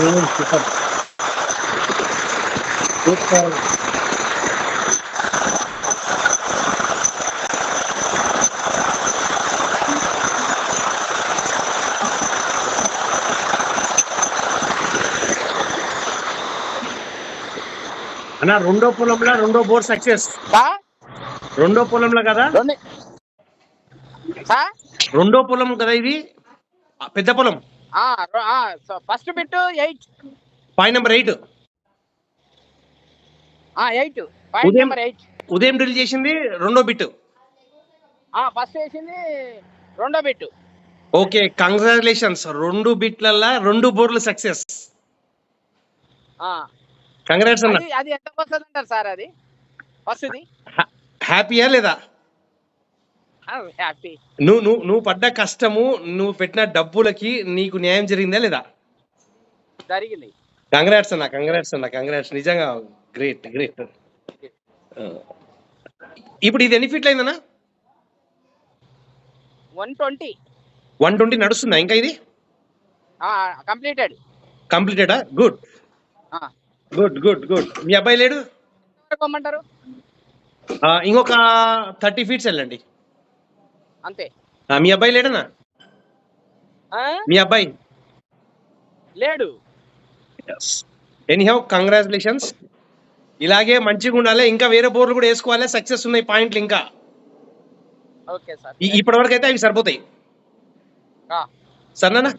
ఏం super super అన్న రెండో పొలంలో రెండో బోర్ సక్సెస్. రెండో పొలంలో కదా? రెండు పొలం కదా ఇది? పెద్ద పొలం. First bit eight. Point number eight. Eight point number eight ఉదయం డ్రిల్ చేసింది రెండో బిట్ ఫస్ట్ వేసింది రెండో బిట్ ఓకే కంగ్రాచులేషన్స్ రెండు బిట్లల్లా రెండు బోర్లు సక్సెస్ కంగ్రాట్స్ అన్న. అది ఎంత వస్తుంది అంటారు సార్ అది? ఫస్ట్ది హ్యాపీయా లేదా? నువ్వు నువ్వు నువ్వు పడ్డ కష్టము నువ్వు పెట్టిన డబ్బులకి నీకు న్యాయం జరిగిందా లేదా? జరిగింది. కంగ్రాట్స్ అన్న కంగ్రాట్స్ అన్న కంగ్రాట్స్ నిజంగా గ్రేట్ గ్రేట్ ఇప్పుడు ఇది ఎన్ని ఫీట్లు అయిందన్నా వన్ ట్వంటీ వన్ ట్వంటీ నడుస్తుందా ఇంకా ఇది? కంప్లీటెడ్ కంప్లీటెడా గుడ్ గుడ్ గుడ్ గుడ్ మీ అబ్బాయి లేడు? ఇంకొక థర్టీ ఫీట్స్ వెళ్ళండి. అంతే. మీ అబ్బాయి లేడనా? మీ అబ్బాయి? లేడు. ఎనీ హౌ కంగ్రాచులేషన్స్ ఇలాగే మంచిగా ఉండాలి ఇంకా వేరే బోర్లు కూడా వేసుకోవాలి సక్సెస్ ఉన్నాయి పాయింట్లు ఇంకా. Okay sir. ఇప్పటి వరకు అయితే అవి సరిపోతాయి. సరేనా?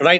రైట్